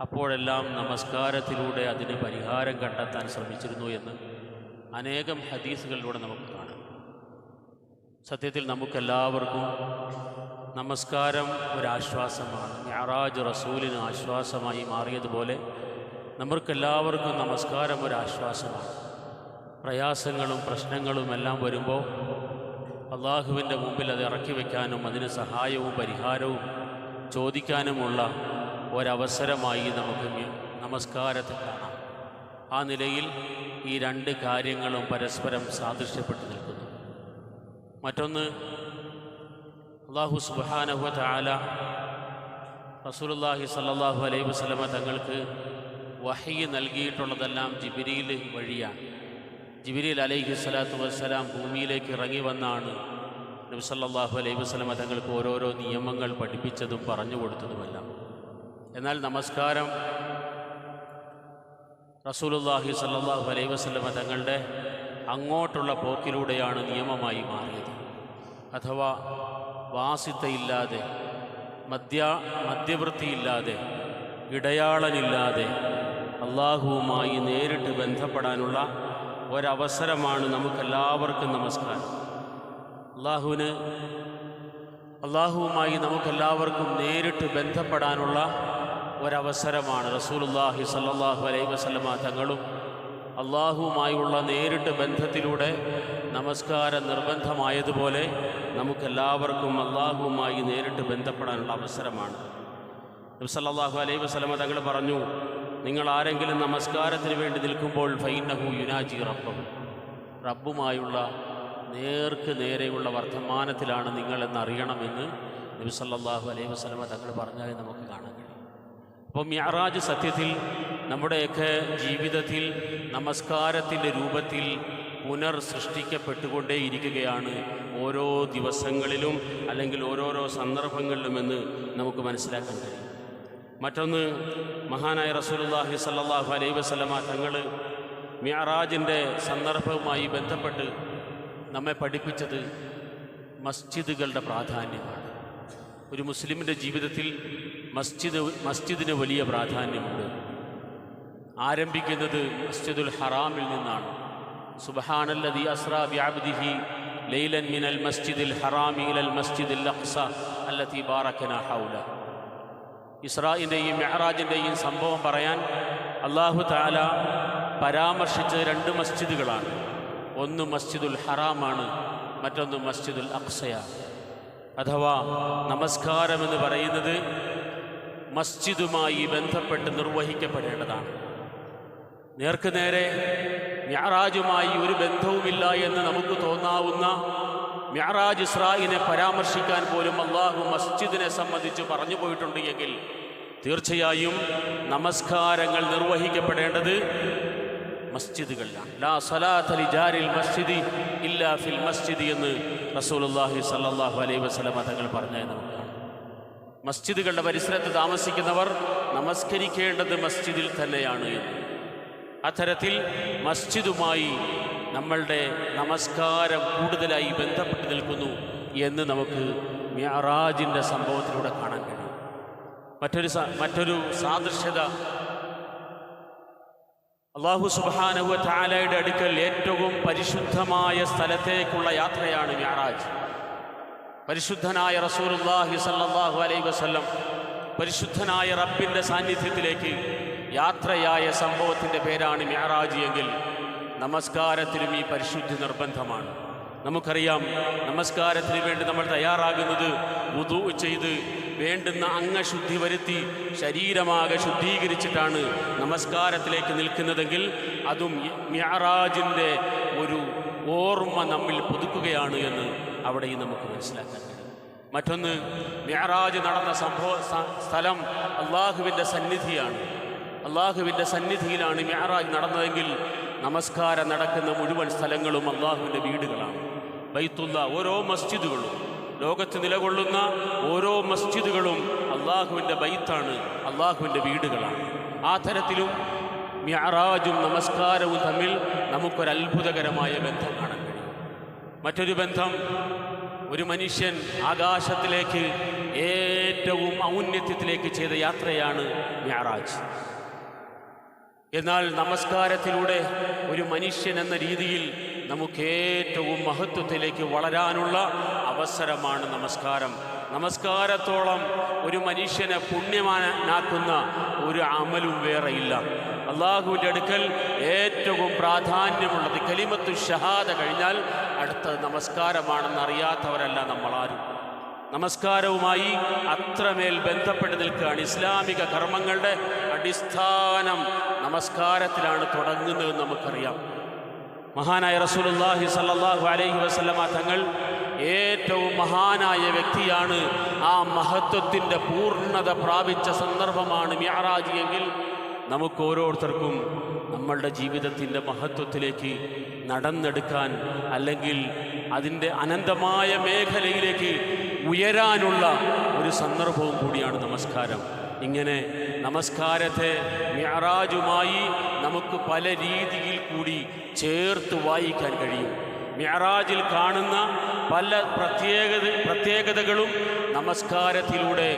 അപ്പോഴെല്ലാം നമസ്കാരത്തിലൂടെ അതിന് പരിഹാരം കണ്ടെത്താൻ ശ്രമിച്ചിരുന്നു എന്ന് അനേകം ഹദീസുകളിലൂടെ നമുക്ക് കാണാം. സത്യത്തിൽ നമുക്കെല്ലാവർക്കും നമസ്കാരം ഒരാശ്വാസമാണ്. ഞാറാജ് റസൂലിന് ആശ്വാസമായി മാറിയതുപോലെ നമുക്കെല്ലാവർക്കും നമസ്കാരം ഒരാശ്വാസമാണ്. പ്രയാസങ്ങളും പ്രശ്നങ്ങളും എല്ലാം വരുമ്പോൾ അള്ളാഹുവിന്റെ മുമ്പിൽ അത് ഇറക്കി വയ്ക്കാനും അതിന് സഹായവും പരിഹാരവും ചോദിക്കാനുമുള്ള ഒരവസരമായി നമുക്ക് നമസ്കാരത്തിൽ നമസ്കാരത്തെ കാണാം. ആ നിലയിൽ ഈ രണ്ട് കാര്യങ്ങളും പരസ്പരം സാദൃശ്യപ്പെട്ടു നിൽക്കുന്നു. മറ്റൊന്ന് അള്ളാഹു സുബാനഹു താല റസൂലുള്ളാഹി സല്ലാഹു അലൈഹി വസ്ലമ തങ്ങൾക്ക് വഹി നൽകിയിട്ടുള്ളതെല്ലാം ജിബിരിയിൽ വഴിയാണ്. ജിബിരിൽ അലൈഹി സ്വലാത്തു വസ്സലാം ഭൂമിയിലേക്ക് ഇറങ്ങി വന്നാണ് നബി സല്ലാഹു അലൈഹി വസ്ലമ തങ്ങൾക്ക് ഓരോരോ നിയമങ്ങൾ പഠിപ്പിച്ചതും പറഞ്ഞു കൊടുത്തതുമെല്ലാം. എന്നാൽ നമസ്കാരം. റസൂലുള്ളാഹി സ്വല്ലല്ലാഹു അലൈഹി വസല്ലമ തങ്ങളുടെ അങ്ങോട്ടുള്ള പോക്കിലൂടെയാണ് നിയമമായി മാറിയത്. അഥവാ വാസിത്തയില്ലാതെ മദ്യ മദ്യവൃത്തിയില്ലാതെ ഇടയാളനില്ലാതെ അള്ളാഹുവുമായി നേരിട്ട് ബന്ധപ്പെടാനുള്ള ഒരവസരമാണ് നമുക്കെല്ലാവർക്കും നമസ്കാരം. അള്ളാഹുവിന് അള്ളാഹുവുമായി നമുക്കെല്ലാവർക്കും നേരിട്ട് ബന്ധപ്പെടാനുള്ള ഒരവസരമാണ് റസൂലുള്ളാഹി സല്ലാഹു അലൈ വസ്ലമ തങ്ങളും അള്ളാഹുവുമായുള്ള നേരിട്ട് ബന്ധത്തിലൂടെ നമസ്കാരം നിർബന്ധമായതുപോലെ നമുക്കെല്ലാവർക്കും അള്ളാഹുവുമായി നേരിട്ട് ബന്ധപ്പെടാനുള്ള അവസരമാണ്. നബി അലൈ വസ്ലമ തങ്ങൾ പറഞ്ഞു നിങ്ങൾ ആരെങ്കിലും നമസ്കാരത്തിന് വേണ്ടി നിൽക്കുമ്പോൾ ഫൈനഹു യുനാജി റബ്ബും. റബ്ബുമായുള്ള നേർക്ക് നേരെയുള്ള വർത്തമാനത്തിലാണ് നിങ്ങളെന്നറിയണമെന്ന് നബി സല്ലാഹു അലൈഹി വസല്ലമ തങ്ങൾ പറഞ്ഞാൽ നമുക്ക് കഴിയും അപ്പോൾ മ്യാറാജ് സത്യത്തിൽ നമ്മുടെയൊക്കെ ജീവിതത്തിൽ നമസ്കാരത്തിന്റെ രൂപത്തിൽ പുനർ സൃഷ്ടിക്കപ്പെട്ടുകൊണ്ടേയിരിക്കുകയാണ് ഓരോ ദിവസങ്ങളിലും അല്ലെങ്കിൽ ഓരോരോ സന്ദർഭങ്ങളിലുമെന്ന് നമുക്ക് മനസ്സിലാക്കാൻ കഴിയും. മറ്റൊന്ന് മഹാനായ റസൂലുള്ളാഹി സല്ലല്ലാഹു അലൈഹി വസല്ലമ തങ്ങൾ മ്യാറാജിന്റെ സന്ദർഭവുമായി ബന്ധപ്പെട്ട് നമ്മെ പഠിപ്പിച്ചത് മസ്ജിദുകളുടെ പ്രാധാന്യമാണ്. ഒരു മുസ്ലിമിന്റെ ജീവിതത്തിൽ മസ്ജിദ് മസ്ജിദിന് വലിയ പ്രാധാന്യമുണ്ട്. ആരംഭിക്കുന്നത് മസ്ജിദുൽ ഹറാമിൽ നിന്നാണ്. സുബഹാനല്ലതി അസ്രാ വ്യാപതിഹി ലൈലൻ മിനൽ മസ്ജിദിൽ ഹറാമിൽ ഇലൽ മസ്ജിദിൽ അഖ്സ അല്ലതി ബാറക്കന ഹൗല. ഇസ്രായിന്റെയും മെഹറാജിന്റെയും സംഭവം പറയാൻ അള്ളാഹു താല പരാമർശിച്ച രണ്ട് മസ്ജിദുകളാണ്. ഒന്ന് മസ്ജിദുൽ ഹറാമാണ് മറ്റൊന്ന് മസ്ജിദുൽ അക്സയാണ്. അഥവാ നമസ്കാരം എന്ന് പറയുന്നത് മസ്ജിദുമായി ബന്ധപ്പെട്ട് നിർവഹിക്കപ്പെടേണ്ടതാണ്. നേർക്കുനേരെ മ്യാറാജുമായി ഒരു ബന്ധവുമില്ല എന്ന് നമുക്ക് തോന്നാവുന്ന മ്യാറാജ് ഇസ്രായിനെ പരാമർശിക്കാൻ പോലും അള്ളാഹു മസ്ജിദിനെ സംബന്ധിച്ച് പറഞ്ഞു പോയിട്ടുണ്ട് എങ്കിൽ തീർച്ചയായും നമസ്കാരങ്ങൾ നിർവഹിക്കപ്പെടേണ്ടത് മസ്ജിദുകളിലാണ്. ലാ സലാത്ത ലിജാരിൽ മസ്ജിദി ഇല്ലാ ഫിൽ എന്ന് സല്ലല്ലാഹു അലൈഹി വസല്ലമ തങ്ങൾ പറഞ്ഞത് നമുക്കാണ് കാണാം. മസ്ജിദുകളുടെ പരിസരത്ത് താമസിക്കുന്നവർ നമസ്കരിക്കേണ്ടത് മസ്ജിദിൽ തന്നെയാണ് അത്തരത്തിൽ മസ്ജിദുമായി നമ്മളുടെ നമസ്കാരം കൂടുതലായി ബന്ധപ്പെട്ട് നിൽക്കുന്നു എന്ന് നമുക്ക് മിയറാജിന്റെ സംഭവത്തിലൂടെ കാണാൻ കഴിയും. മറ്റൊരു മറ്റൊരു സാദൃശ്യത അള്ളാഹു സുബാനുവ ചാലയുടെ അടുക്കൽ ഏറ്റവും പരിശുദ്ധമായ സ്ഥലത്തേക്കുള്ള യാത്രയാണ് മിയറാജ് പരിശുദ്ധനായ റസൂലുള്ളാഹി സല്ലാഹു അലൈ വസല്ലം പരിശുദ്ധനായ റബ്ബിന്റെ സാന്നിധ്യത്തിലേക്ക് യാത്രയായ സംഭവത്തിന്റെ പേരാണ് മിയറാജ് എങ്കിൽ നമസ്കാരത്തിലും ഈ പരിശുദ്ധി നിർബന്ധമാണ്. നമുക്കറിയാം നമസ്കാരത്തിന് വേണ്ടി നമ്മൾ തയ്യാറാകുന്നത് മുതു ചെയ്ത് വേണ്ടുന്ന അംഗശുദ്ധി വരുത്തി ശരീരമാകെ ശുദ്ധീകരിച്ചിട്ടാണ് നമസ്കാരത്തിലേക്ക് നിൽക്കുന്നതെങ്കിൽ അതും മ്യാറാജിന്റെ ഒരു ഓർമ്മ നമ്മിൽ പുതുക്കുകയാണ് എന്ന് അവിടെയും നമുക്ക് മനസ്സിലാക്കാൻ കഴിയും. മറ്റൊന്ന് മിയറാജ് നടന്ന സംഭവ സ്ഥലം അള്ളാഹുവിന്റെ സന്നിധിയാണ്. അള്ളാഹുവിന്റെ സന്നിധിയിലാണ് മിയറാജ് നടന്നതെങ്കിൽ നമസ്കാരം നടക്കുന്ന മുഴുവൻ സ്ഥലങ്ങളും അള്ളാഹുവിന്റെ വീടുകളാണ്. ബൈത്തുള്ള ഓരോ മസ്ജിദുകളും ലോകത്ത് നിലകൊള്ളുന്ന ഓരോ മസ്ജിദുകളും അള്ളാഹുവിന്റെ ബൈത്താണ് അള്ളാഹുവിന്റെ വീടുകളാണ്. ആ തരത്തിലും മിയറാജും നമസ്കാരവും തമ്മിൽ നമുക്കൊരത്ഭുതകരമായ ബന്ധമാണ്. മറ്റൊരു ബന്ധം ഒരു മനുഷ്യൻ ആകാശത്തിലേക്ക് ഏറ്റവും ഔന്നത്യത്തിലേക്ക് ചെയ്ത യാത്രയാണ് ഞായറാഴ്ച എന്നാൽ നമസ്കാരത്തിലൂടെ ഒരു മനുഷ്യൻ എന്ന രീതിയിൽ നമുക്ക് ഏറ്റവും മഹത്വത്തിലേക്ക് വളരാനുള്ള അവസരമാണ് നമസ്കാരം. നമസ്കാരത്തോളം ഒരു മനുഷ്യനെ പുണ്യമാനാക്കുന്ന ഒരു അമലും വേറെയില്ല. അള്ളാഹുവിന്റെ അടുക്കൽ ഏറ്റവും പ്രാധാന്യമുള്ളത് കലിമത്തു ഷഹാദ കഴിഞ്ഞാൽ അടുത്തത് നമസ്കാരമാണെന്ന് അറിയാത്തവരല്ല നമ്മളാരും. നമസ്കാരവുമായി അത്രമേൽ ബന്ധപ്പെട്ട് നിൽക്കുകയാണ്. ഇസ്ലാമിക കർമ്മങ്ങളുടെ അടിസ്ഥാനം നമസ്കാരത്തിലാണ് തുടങ്ങുന്നത് നമുക്കറിയാം. മഹാനായ റസൂലുള്ളാഹി സല്ലല്ലാഹു അലൈഹി വസല്ലമ തങ്ങൾ ഏറ്റവും മഹാനായ വ്യക്തിയാണ്. ആ മഹത്വത്തിന്റെ പൂർണത പ്രാപിച്ച സന്ദർഭമാണ് മിയറാജ് എങ്കിൽ നമുക്ക് ഓരോരുത്തർക്കും നമ്മളുടെ ജീവിതത്തിന്റെ മഹത്വത്തിലേക്ക് നടന്നെടുക്കാൻ അല്ലെങ്കിൽ അതിന്റെ അനന്തമായ മേഖലയിലേക്ക് ഉയരാനുള്ള ഒരു സന്ദർഭവും കൂടിയാണ് നമസ്കാരം. ഇങ്ങനെ നമസ്കാരത്തെ മ്യാറാജുമായി നമുക്ക് പല രീതിയിൽ കൂടി ചേർത്ത് വായിക്കാൻ കഴിയും. മ്യാറാജിൽ കാണുന്ന പല പ്രത്യേകത പ്രത്യേകതകളും നമസ്കാരത്തിലൂടെ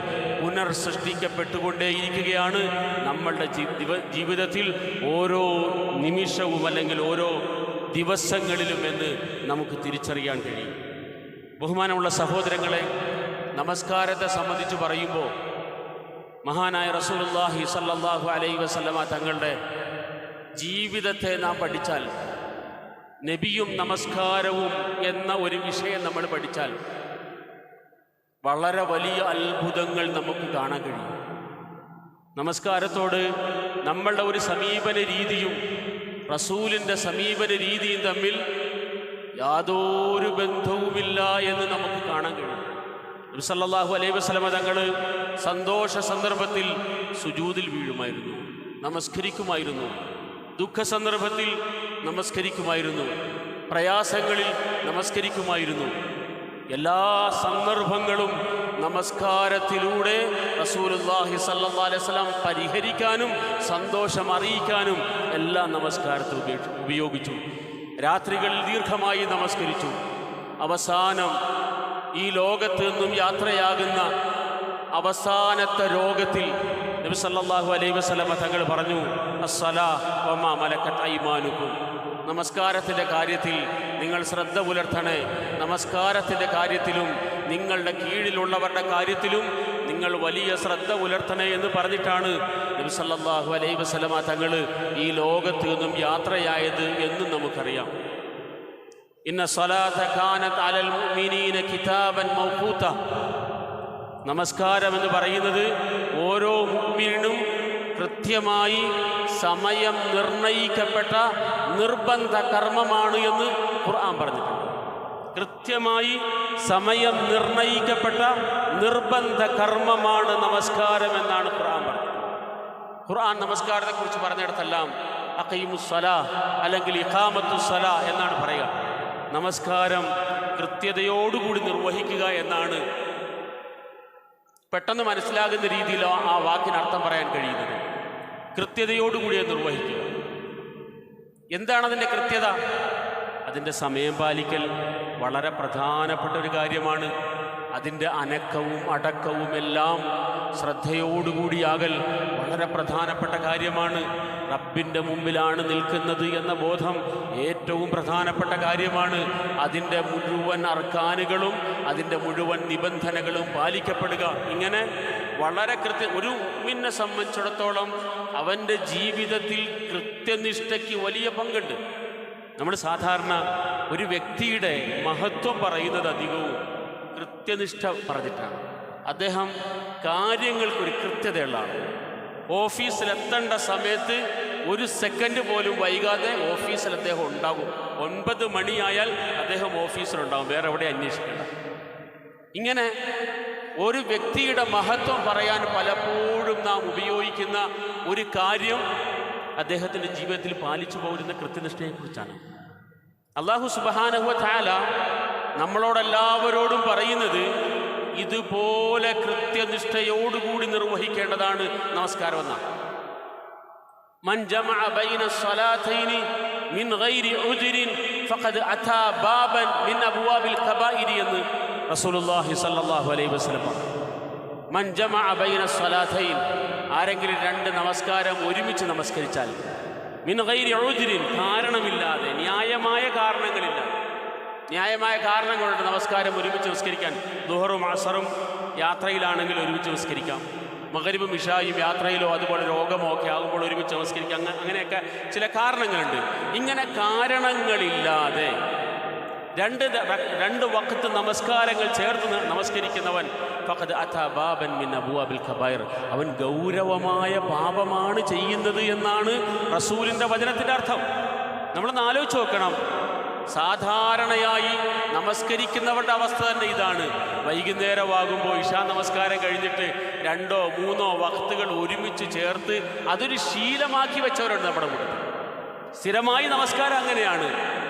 പുനർസൃഷ്ടിക്കപ്പെട്ടുകൊണ്ടേയിരിക്കുകയാണ് നമ്മളുടെ ജീവിതത്തിൽ ഓരോ നിമിഷവും അല്ലെങ്കിൽ ഓരോ ദിവസങ്ങളിലും എന്ന് നമുക്ക് തിരിച്ചറിയാൻ കഴിയും. ബഹുമാനമുള്ള സഹോദരങ്ങളെ നമസ്കാരത്തെ സംബന്ധിച്ച് പറയുമ്പോൾ മഹാനായ റസൂലുള്ളാഹി സല്ലല്ലാഹു അലൈഹി വസല്ലമ തങ്ങളുടെ ജീവിതത്തെ നാം പഠിച്ചാൽ നബിയും നമസ്കാരവും എന്ന ഒരു വിഷയം നമ്മൾ പഠിച്ചാൽ വളരെ വലിയ അത്ഭുതങ്ങൾ നമുക്ക് കാണാൻ കഴിയും. നമസ്കാരത്തോട് നമ്മളുടെ ഒരു സമീപന രീതിയും റസൂലിന്റെ സമീപന രീതിയും തമ്മിൽ യാതൊരു ബന്ധവുമില്ല എന്ന് നമുക്ക് കാണാൻ കഴിയും. നബി സല്ലല്ലാഹു അലൈഹി വസല്ലമ തങ്ങൾ സന്തോഷ സന്ദർഭത്തിൽ സുജൂതിൽ വീഴുമായിരുന്നു നമസ്കരിക്കുമായിരുന്നു. ദുഃഖ സന്ദർഭത്തിൽ നമസ്കരിക്കുമായിരുന്നു പ്രയാസങ്ങളിൽ നമസ്കരിക്കുമായിരുന്നു. എല്ലാ സന്ദർഭങ്ങളും നമസ്കാരത്തിലൂടെ റസൂലുള്ളാഹി സല്ലല്ലാഹു അലൈഹി വസല്ലം പരിഹരിക്കാനും സന്തോഷം അറിയിക്കാനും എല്ലാ നമസ്കാരത്തിൽ ഉപയോഗിച്ചു. രാത്രികളിൽ ദീർഘമായി നമസ്കരിച്ചു. അവസാനം ഈ ലോകത്ത് നിന്നും യാത്രയാകുന്ന അവസാനത്തെ രോഗത്തിൽ നബി സല്ലാഹു അലൈഹി വസ്ലമ തങ്ങൾ പറഞ്ഞു അസ്സലാ ഒമാ മലക്കത്ത് ഐമാനുക്കും. നമസ്കാരത്തിന്റെ കാര്യത്തിൽ നിങ്ങൾ ശ്രദ്ധ പുലർത്തണേ. നമസ്കാരത്തിന്റെ കാര്യത്തിലും നിങ്ങളുടെ കീഴിലുള്ളവരുടെ കാര്യത്തിലും നിങ്ങൾ വലിയ ശ്രദ്ധ പുലർത്തണേ എന്ന് പറഞ്ഞിട്ടാണ് നബിസല്ലാഹു അലൈഹി വസല്ലമ തങ്ങൾ ഈ ലോകത്ത് നിന്നും യാത്രയായത് എന്നും നമുക്കറിയാം. ഇന്ന സ്വലാത്ത കാനത്ത് അലൽ മുഅ്മിനീന കിതാബൻ മൗഖൂത. നമസ്കാരം എന്ന് പറയുന്നത് ഓരോ മുഅ്മിനും കൃത്യമായി സമയം നിർണയിക്കപ്പെട്ട നിർബന്ധ കർമ്മമാണ് എന്ന് ഖുർആൻ പറഞ്ഞിട്ടുണ്ട്. കൃത്യമായി സമയം നിർണയിക്കപ്പെട്ട നിർബന്ധ കർമ്മമാണ് നമസ്കാരം എന്നാണ് ഖുർആൻ പറഞ്ഞത്. ഖുർആൻ നമസ്കാരത്തെക്കുറിച്ച് പറഞ്ഞിടത്തെല്ലാം അഖീമുസ്സല അല്ലെങ്കിൽ ഇഖാമത്തുസ്സല എന്നാണ് പറയുക. നമസ്കാരം കൃത്യതയോടുകൂടി നിർവഹിക്കുക എന്നാണ് പെട്ടെന്ന് മനസ്സിലാകുന്ന രീതിയിൽ ആ- വാക്കിന് അർത്ഥം പറയാൻ കഴിയുന്നത്. കൃത്യതയോടുകൂടി നിർവഹിക്കുക. എന്താണ് അതിന്റെ കൃത്യത? അതിന്റെ സമയം പാലിക്കൽ വളരെ പ്രധാനപ്പെട്ട ഒരു കാര്യമാണ്. അതിന്റെ അനക്കവും അടക്കവും എല്ലാം ശ്രദ്ധയോടുകൂടിയാകൽ വളരെ പ്രധാനപ്പെട്ട കാര്യമാണ്. റബ്ബിന്റെ മുമ്പിലാണ് നിൽക്കുന്നത് എന്ന ബോധം ഏറ്റവും പ്രധാനപ്പെട്ട കാര്യമാണ്. അതിന്റെ മുഴുവൻ അർക്കാനുകളും അതിന്റെ മുഴുവൻ നിബന്ധനകളും പാലിക്കപ്പെടുക. ഇങ്ങനെ വളരെ കൃത്യ ഒരു ഉമ്മിനെ സംബന്ധിച്ചിടത്തോളം അവന്റെ ജീവിതത്തിൽ കൃത്യനിഷ്ഠയ്ക്ക് വലിയ പങ്കുണ്ട്. നമ്മൾ സാധാരണ ഒരു വ്യക്തിയുടെ മഹത്വം പറയുന്നത് അധികവും കൃത്യനിഷ്ഠ പറഞ്ഞിട്ടാണ്. അദ്ദേഹം കാര്യങ്ങൾക്കൊരു കൃത്യതയുള്ള ആളാണ് ഓഫീസിലെത്തേണ്ട സമയത്ത് ഒരു സെക്കൻഡ് പോലും വൈകാതെ ഓഫീസിൽ അദ്ദേഹം ഉണ്ടാകും. ഒൻപത് മണിയായാൽ അദ്ദേഹം ഓഫീസിലുണ്ടാകും വേറെ എവിടെ അന്വേഷിക്കേണ്ട. ഇങ്ങനെ ഒരു വ്യക്തിയുടെ മഹത്വം പറയാൻ പലപ്പോഴും നാം ഉപയോഗിക്കുന്ന ഒരു കാര്യം അദ്ദേഹത്തിൻ്റെ ജീവിതത്തിൽ പാലിച്ചു പോരുന്ന കൃത്യനിഷ്ഠയെക്കുറിച്ചാണ് അള്ളാഹു സുബാനഹുവ താല നമ്മളോടെല്ലാവരോടും പറയുന്നത് ഇതുപോലെ കൃത്യനിഷ്ഠയോടുകൂടി നിർവഹിക്കേണ്ടതാണ് നമസ്കാരം എന്നാണ് من جمع بين الصلاتين من غير عذر فقد أتى بابا من أبواب الكبائر എന്ന് റസൂലുള്ളാഹി സ്വല്ലല്ലാഹു അലൈഹി വസല്ലം പറഞ്ഞു മഞ്ജമ അബൈന സ്വലാഥൈൻ ആരെങ്കിലും രണ്ട് നമസ്കാരം ഒരുമിച്ച് നമസ്കരിച്ചാൽ മിൻ ഗൈരി ഉദ്രിൻ കാരണമില്ലാതെ ന്യായമായ കാരണങ്ങളില്ല. ന്യായമായ കാരണങ്ങളുണ്ട് നമസ്കാരം ഒരുമിച്ച് നമസ്കരിക്കാൻ ദുഹറും അസറും യാത്രയിലാണെങ്കിൽ ഒരുമിച്ച് നമസ്കരിക്കാം. മകരിബും ഇഷായും യാത്രയിലോ അതുപോലെ രോഗമോ ഒക്കെ ആകുമ്പോൾ ഒരുമിച്ച് നമസ്കരിക്കാം. അങ്ങനെയൊക്കെ ചില കാരണങ്ങളുണ്ട്. ഇങ്ങനെ കാരണങ്ങളില്ലാതെ രണ്ട് രണ്ട് വക്കത്ത് നമസ്കാരങ്ങൾ ചേർത്ത് നമസ്കരിക്കുന്നവൻ ഫഖദ് അഥ ബാബൻ മിൻ അബുഅബിൽ ഖബൈർ. അവൻ ഗൗരവമായ പാപമാണ് ചെയ്യുന്നത് എന്നാണ് റസൂലിന്റെ വചനത്തിന്റെ അർത്ഥം. നമ്മളൊന്ന് ആലോചിച്ച് നോക്കണം. സാധാരണയായി നമസ്കരിക്കുന്നവരുടെ അവസ്ഥ തന്നെ ഇതാണ്. വൈകുന്നേരമാകുമ്പോൾ ഇഷാ നമസ്കാരം കഴിഞ്ഞിട്ട് രണ്ടോ മൂന്നോ വക്തുകൾ ഒരുമിച്ച് ചേർത്ത് അതൊരു ശീലമാക്കി വെച്ചവരുണ്ട് നമ്മുടെ കൂട്ടത്തിൽ. സ്ഥിരമായി നമസ്കാരം അങ്ങനെയാണ്.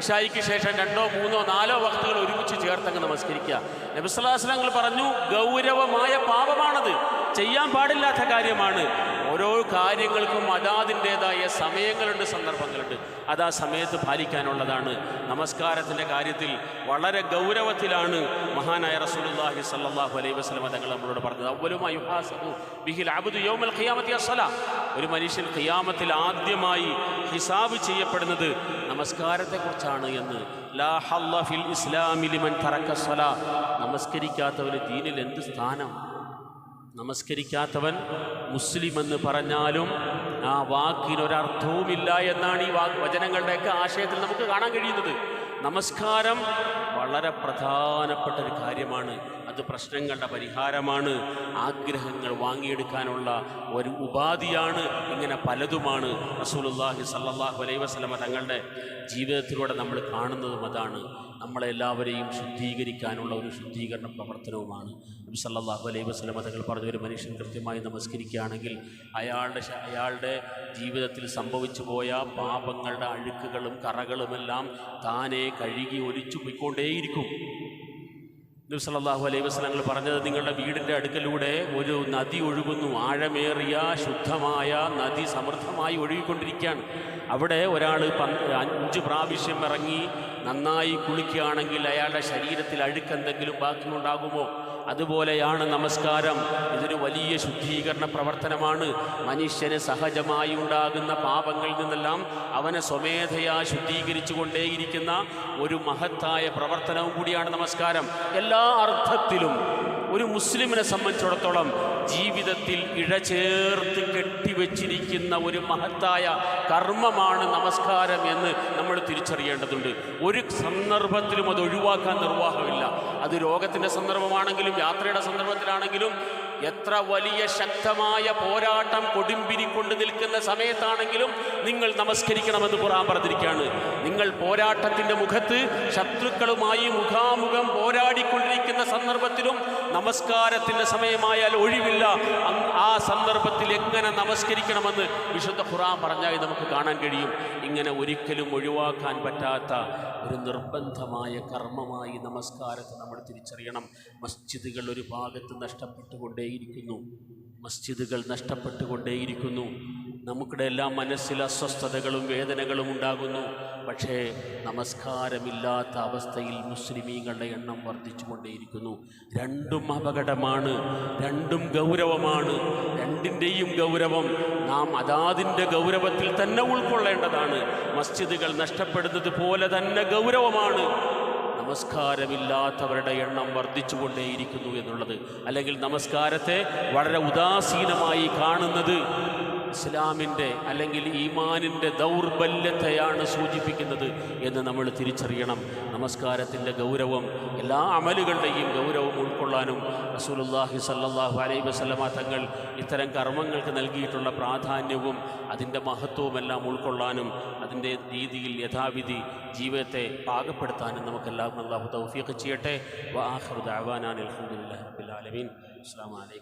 ഇഷായിക്ക് ശേഷം രണ്ടോ മൂന്നോ നാലോ വക്തുകൾ ഒരുമിച്ച് ചേർത്തങ്ങ് നമസ്കരിക്കുക. നബിസ്വലാസ്ലങ്ങൾ പറഞ്ഞു ഗൗരവമായ പാപമാണത്. ചെയ്യാൻ പാടില്ലാത്ത കാര്യമാണ്. ഓരോ കാര്യങ്ങൾക്കും അതാതിന്റെതായ സമയങ്ങളുണ്ട് സന്ദർഭങ്ങളുണ്ട്. അത് ആ സമയത്ത് പാലിക്കാനുള്ളതാണ്. നമസ്കാരത്തിന്റെ കാര്യത്തിൽ വളരെ ഗൗരവത്തിലാണ് മഹാനായ റസൂലുള്ളാഹി സല്ലല്ലാഹു അലൈഹി വസല്ലം തങ്ങൾ നമ്മളോട് പറഞ്ഞത്. അവലുമായി ബിഹിൽ അബ്ദു യൗമൽ ഖിയാമത്തി അസ്സല ഒരു മനുഷ്യൻ ഖിയാമത്തിൽ ആദ്യമായി ഹിസാബ് ചെയ്യപ്പെടുന്നത് നമസ്കാരത്തെക്കുറിച്ചാണ് എന്ന്. ഫിൽ ഇസ്ലാമി ലിമൻ തറക്ക സ്വലാ. നമസ്കരിക്കാത്തവന് ദീനിൽ എന്ത് സ്ഥാനം? നമസ്കരിക്കാത്തവൻ മുസ്ലിം എന്ന് പറഞ്ഞാലും ആ വാക്കിനൊരർത്ഥവുമില്ല എന്നാണ് ഈ വാ വചനങ്ങളുടെയൊക്കെ ആശയത്തിൽ നമുക്ക് കാണാൻ കഴിയുന്നത്. നമസ്കാരം വളരെ പ്രധാനപ്പെട്ട ഒരു കാര്യമാണ്. അത് പ്രശ്നങ്ങളുടെ പരിഹാരമാണ്. ആഗ്രഹങ്ങൾ വാങ്ങിയെടുക്കാനുള്ള ഒരു ഉപാധിയാണ് ഇങ്ങനെ പലതുമാണ്. റസൂലുള്ളാഹി സല്ലാഹു അലൈ വസ്ലമ തങ്ങളുടെ ജീവിതത്തിലൂടെ നമ്മൾ കാണുന്നതും അതാണ്. നമ്മളെല്ലാവരെയും ശുദ്ധീകരിക്കാനുള്ള ഒരു ശുദ്ധീകരണ പ്രവർത്തനവുമാണ്. നബി സല്ലാഹു അലൈഹി വസ്ലമ തങ്ങൾ പറഞ്ഞ ഒരു മനുഷ്യൻ കൃത്യമായി നമസ്കരിക്കുകയാണെങ്കിൽ അയാളുടെ അയാളുടെ ജീവിതത്തിൽ സംഭവിച്ചു പോയ പാപങ്ങളുടെ അഴുക്കുകളും കറകളുമെല്ലാം താനെ കഴുകി ഒലിച്ചു പോയിക്കൊണ്ടേയിരിക്കും നബി സല്ലല്ലാഹു അലൈഹി വസ്ലങ്ങൾ പറഞ്ഞത് നിങ്ങളുടെ വീടിന്റെ അടുക്കലൂടെ ഒരു നദി ഒഴുകുന്നു. ആഴമേറിയ ശുദ്ധമായ നദി സമൃദ്ധമായി ഒഴുകിക്കൊണ്ടിരിക്കുകയാണ്. അവിടെ ഒരാൾ അഞ്ച് പ്രാവശ്യം ഇറങ്ങി നന്നായി കുളിക്കുകയാണെങ്കിൽ അയാളുടെ ശരീരത്തിൽ അഴുക്കെന്തെങ്കിലും ബാക്കിയുണ്ടാകുമോ? അതുപോലെയാണ് നമസ്കാരം. ഇതൊരു വലിയ ശുദ്ധീകരണ പ്രവർത്തനമാണ്. മനുഷ്യന് സഹജമായി ഉണ്ടാകുന്ന പാപങ്ങളിൽ നിന്നെല്ലാം അവനെ സ്വമേധയാ ശുദ്ധീകരിച്ചു കൊണ്ടേയിരിക്കുന്ന ഒരു മഹത്തായ പ്രവർത്തനവും കൂടിയാണ് നമസ്കാരം. എല്ലാ അർത്ഥത്തിലും ഒരു മുസ്ലിമിനെ സംബന്ധിച്ചിടത്തോളം ജീവിതത്തിൽ ഇഴചേർത്ത് കെട്ടിവെച്ചിരിക്കുന്ന ഒരു മഹത്തായ കർമ്മമാണ് നമസ്കാരം എന്ന് നമ്മൾ തിരിച്ചറിയേണ്ടതുണ്ട്. ഒരു സന്ദർഭത്തിലും അത് ഒഴിവാക്കാൻ നിർവാഹമില്ല. അത് രോഗത്തിന്റെ സന്ദർഭമാണെങ്കിലും യാത്രയുടെ സന്ദർഭത്തിലാണെങ്കിലും എത്ര വലിയ ശക്തമായ പോരാട്ടം കൊടുമ്പിരി കൊണ്ട് നിൽക്കുന്ന സമയത്താണെങ്കിലും നിങ്ങൾ നമസ്കരിക്കണമെന്ന് ഖുർആൻ പറഞ്ഞിരിക്കുകയാണ്. നിങ്ങൾ പോരാട്ടത്തിന്റെ മുഖത്ത് ശത്രുക്കളുമായി മുഖാമുഖം പോരാടിക്കൊണ്ടിരിക്കുന്ന സന്ദർഭത്തിലും നമസ്കാരത്തിന്റെ സമയമായാൽ ഒഴിവില്ല. ആ സന്ദർഭത്തിൽ എങ്ങനെ നമസ്കരിക്കണമെന്ന് വിശുദ്ധ ഖുർആൻ പറഞ്ഞായി നമുക്ക് കാണാൻ കഴിയും. ഇങ്ങനെ ഒരിക്കലും ഒഴിവാക്കാൻ പറ്റാത്ത ഒരു നിർബന്ധമായ കർമ്മമായി നമസ്കാരത്തെ നമ്മൾ തിരിച്ചറിയണം. മസ്ജിദുകൾ ഒരു ഭാഗത്ത് നഷ്ടപ്പെട്ടുകൊണ്ടേയിരിക്കുന്നു മസ്ജിദുകൾ നഷ്ടപ്പെട്ടുകൊണ്ടേയിരിക്കുന്നു. നമുക്കിടെ എല്ലാം മനസ്സിൽ അസ്വസ്ഥതകളും വേദനകളും ഉണ്ടാകുന്നു. പക്ഷേ നമസ്കാരമില്ലാത്ത അവസ്ഥയിൽ മുസ്ലിമീങ്ങളുടെ എണ്ണം വർദ്ധിച്ചുകൊണ്ടേയിരിക്കുന്നു. രണ്ടും അപകടമാണ് രണ്ടും ഗൗരവമാണ് രണ്ടിന്റെയും ഗൗരവം നാം അതാതിന്റെ ഗൗരവത്തിൽ തന്നെ ഉൾക്കൊള്ളേണ്ടതാണ്. മസ്ജിദുകൾ നഷ്ടപ്പെടുന്നത് പോലെ തന്നെ ഗൗരവമാണ്. നമസ്കാരമില്ലാത്തവരുടെ എണ്ണം വർദ്ധിച്ചുകൊണ്ടേയിരിക്കുന്നു എന്നുള്ളത്. അല്ലെങ്കിൽ നമസ്കാരത്തെ വളരെ ഉദാസീനമായി കാണുന്നത്. ഇസ്ലാമിന്റെ അല്ലെങ്കിൽ ഈമാനിന്റെ ദൗർബല്യത്തെയാണ് സൂചിപ്പിക്കുന്നത് എന്ന് നമ്മൾ തിരിച്ചറിയണം. നമസ്കാരത്തിന്റെ ഗൗരവം എല്ലാ അമലുകളുടെയും ഗൗരവം ഉൾക്കൊള്ളാനും റസൂലുള്ളാഹി സല്ലല്ലാഹു അലൈഹി വസല്ലമ തങ്ങൾ ഇത്തരം കർമ്മങ്ങൾക്ക് നൽകിയിട്ടുള്ള പ്രാധാന്യവും അതിന്റെ മഹത്വവുമെല്ലാം ഉൾക്കൊള്ളാനും അതിന്റെ രീതിയിൽ യഥാവിധി ജീവിതത്തെ പാകപ്പെടുത്താനും നമുക്കെല്ലാവർക്കും അള്ളാഹു തൗഫീഖ് ചെയ്യട്ടെ. വാഹൃദ് അവാനാൻ അലഹമുല്ലാ ആലമീൻ. അസ്സാം വലൈക്കും